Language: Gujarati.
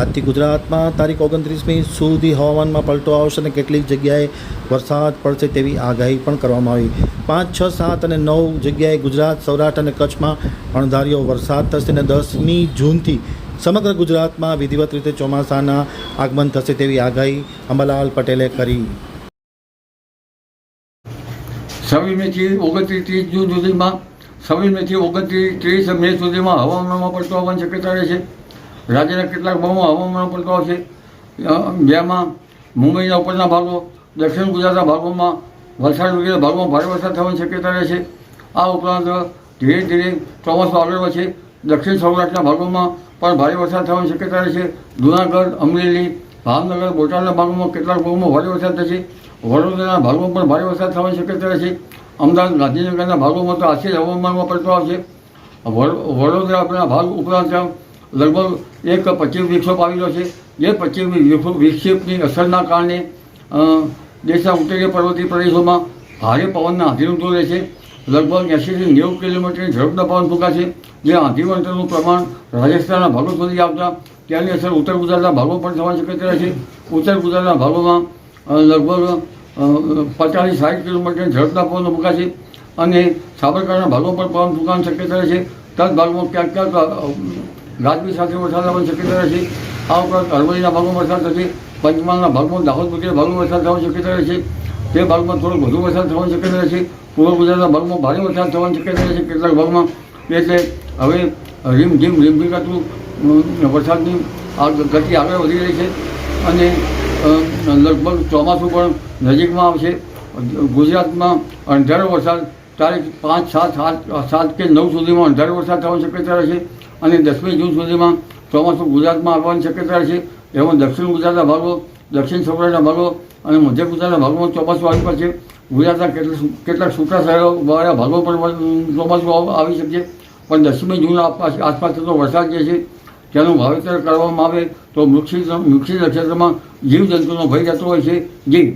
આજથી ગુજરાતમાં તારીખ ઓગણત્રીસમી સુધી હવામાનમાં પલટો આવશે અને કેટલીક જગ્યાએ વરસાદ પડશે તેવી આગાહી પણ કરવામાં આવી. પાંચ, છ, સાત અને નવ જગ્યાએ ગુજરાત, સૌરાષ્ટ્ર અને કચ્છમાં અણધાર્યો વરસાદ થશે અને દસમી જૂનથી સમગ્ર ગુજરાતમાં વિધિવત રીતે ચોમાસાના આગમન થશે તેવી આગાહી અંબાલાલ પટેલે કરી. છવ્વીસમીથી ઓગણત્રીસ ત્રીસ જૂન સુધીમાં છવ્વીસમીથી ઓગણત્રીસ, ત્રીસ મે સુધીમાં હવામાનમાં પલટો આવવાની શક્યતા રહે છે. રાજ્યના કેટલાક ભાગોમાં હવામાન પલટો આવશે જેમાં મુંબઈના ઉપરના ભાગો, દક્ષિણ ગુજરાતના ભાગોમાં વલસાડ વગેરે ભાગોમાં ભારે વરસાદ થવાની શક્યતા રહે છે. આ ઉપરાંત ધીરે ધીરે ચોમાસું આગળ વધશે દક્ષિણ સૌરાષ્ટ્રના ભાગોમાં પણ ભારે વરસાદ થવાની શક્યતા રહે છે. જુનાગઢ, અમરેલી, ભાવનગર, બોટાદના ભાગોમાં કેટલાક ભાગોમાં ભારે વરસાદ થશે. વડોદરાના ભાગોમાં પણ ભારે વરસાદ થવાની શક્યતા રહે છે. અમદાવાદ, ગાંધીનગરના ભાગોમાં તો આશરે હવામાનમાં પડતો આવશે વડ- વડોદરાના ભાગ ઉપરાંત લગભગ એક પશ્ચિમ વિક્ષોપ આવેલો છે. જે પશ્ચિમ વિક્ષોપ- વિક્ષેપની અસરના કારણે દેશના ઉત્તરીય પર્વતીય પ્રદેશોમાં ભારે પવનના રહે છે. લગભગ એંશીથી નેવું કિલોમીટરની ઝડપના પવન ફૂંકાશે જે આંધીવંતરનું પ્રમાણ રાજસ્થાનના ભાગો સુધી આવતા, ત્યાંની અસર ઉત્તર ગુજરાતના ભાગો પણ થવાની શક્યતા રહેશે ઉત્તર ગુજરાતના ભાગોમાં લગભગ પચાસથી સાઠ કિલોમીટરની ઝડપના પવનો ફૂંકાશે અને સાબરકાંઠાના ભાગો પર પવન ફૂંકાવાની શક્યતા રહેશે તદ ભાગમાં ક્યાંક ક્યાંક ગાજવી સાથે વરસાદ આવવાની શક્યતા રહેશે આ ઉપરાંત અરવલ્લીના ભાગમાં વરસાદ થશે. પંચમહાલના ભાગમાં દાહોદ વગેરે ભાગમાં વરસાદ થવાની શક્યતા રહેશે તે ભાગમાં થોડોક વધુ વરસાદ થવાની શક્યતા રહેશે પૂર્વ ગુજરાતના ભાગમાં ભારે વરસાદ થવાની શક્યતા રહેશે કેટલાક ભાગમાં એટલે હવે રીમઝીમ રીમઝીમ કરતું અમ, વરસાદની ગતિ આગળ વધી રહી છે. અને લગભગ ચોમાસું પણ નજીકમાં આવશે. ગુજરાતમાં અંધારો વરસાદ તારીખ પાંચ સાત સાત સાત કે નવ સુધીમાં અંધારો વરસાદ થવાની શક્યતા રહેશે અને દસમી જૂન સુધીમાં ચોમાસું ગુજરાતમાં આવવાની શક્યતા છે. એમાં દક્ષિણ ગુજરાતના ભાગો, દક્ષિણ સૌરાષ્ટ્રના ભાગો અને મધ્ય ગુજરાતના ભાગોમાં ચોમાસું આવી પડશે ગુજરાતના કેટલાક કેટલાક સૂકા શહેરો વાળા ભાગો પણ ચોમાસું આવી શકે પણ દસમી જૂન આસપાસ થતો વરસાદ જે છે, તેનું વાવેતર કરવામાં આવે તો વૃક્ષી વૃક્ષી નક્ષત્રમાં જીવજંતુનો ભય જતો હોય છે. જી